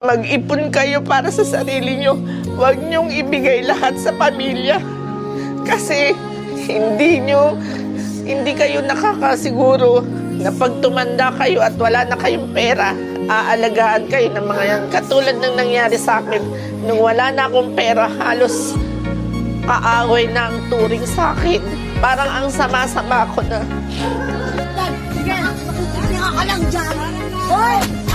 Mag-ipon kayo para sa sarili nyo. Huwag nyong ibigay lahat sa pamilya. Kasi hindi nyo, hindi kayo nakakasiguro na pag tumanda kayo at wala na kayong pera, aalagaan kayo ng mga yan. Katulad ng nangyari sa akin, nung wala na akong pera, halos kaaway na ang turing sa akin. Parang ang sama-sama ko na. Sige, ka lang dyan. Hoy!